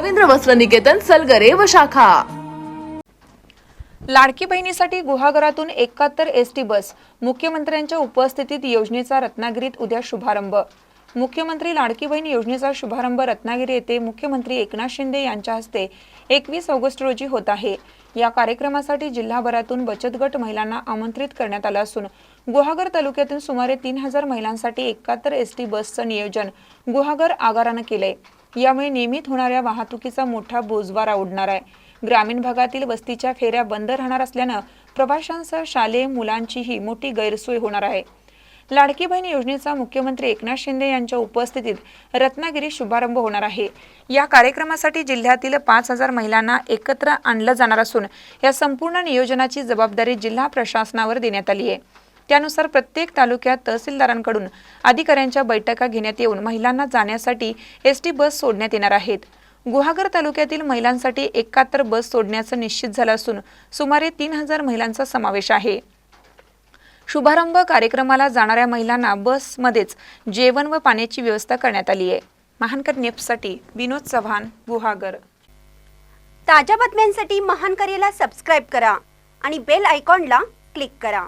रवींद्र वस्त्र निकेतन सलगरे व शाखा. लाडकी बहिणीसाठी गुहागरातून एकाहत्तर एस टी बस मुख्यमंत्र्यांच्या उपस्थितीत योजनेचा रत्नागिरीत उद्या शुभारंभ. मुख्यमंत्री लाडकी बहीण योजनेचा शुभारंभ रत्नागिरी येथे मुख्यमंत्री एकनाथ शिंदे यांच्या हस्ते एकवीस ऑगस्ट रोजी होत आहे. या कार्यक्रमासाठी जिल्हाभरातून बचत गट महिलांना आमंत्रित करण्यात आलं असून गुहागर तालुक्यातून सुमारे तीन हजार महिलांसाठी एकाहत्तर एस टी बसचं नियोजन गुहागर आगारानं केलंय. यामुळे नियमित होणाऱ्या वाहतुकीचा मोठा बोजवारा उडणार आहे. ग्रामीण भागातील वस्तीच्या फेऱ्या बंद राहणार असल्यानं प्रवाशांसह शालेय मुलांचीही मोठी गैरसोय होणार आहे. लाडकी बहीण योजनेचा मुख्यमंत्री एकनाथ शिंदे यांच्या उपस्थितीत रत्नागिरी शुभारंभ होणार आहे. या कार्यक्रमासाठी जिल्ह्यातील पाच हजार महिलांना एकत्र आणलं जाणार असून या संपूर्ण नियोजनाची जबाबदारी जिल्हा प्रशासनावर देण्यात आली आहे. त्यानुसार प्रत्येक तालुक्यात तहसीलदारांकडून अधिकाऱ्यांच्या बैठका घेण्यात येऊन महिलांना जाण्यासाठी एस टी बस सोडण्यात येणार आहेत. गुहागर तालुक्यातील महिलांसाठी एकाहत्तर बस सोडण्याचं निश्चित झालं असून सुमारे तीन हजार महिलांचा समावेश आहे. शुभारंभ कार्यक्रमाला जाणाऱ्या महिलांना बसमध्येच जेवण व पाण्याची व्यवस्था करण्यात आली आहे. महानकर नेपसाठी विनोद चव्हाण गुहागर. ताज्या बातम्यांसाठी महानकरेला सबस्क्राईब करा आणि बेल आयकॉनला क्लिक करा.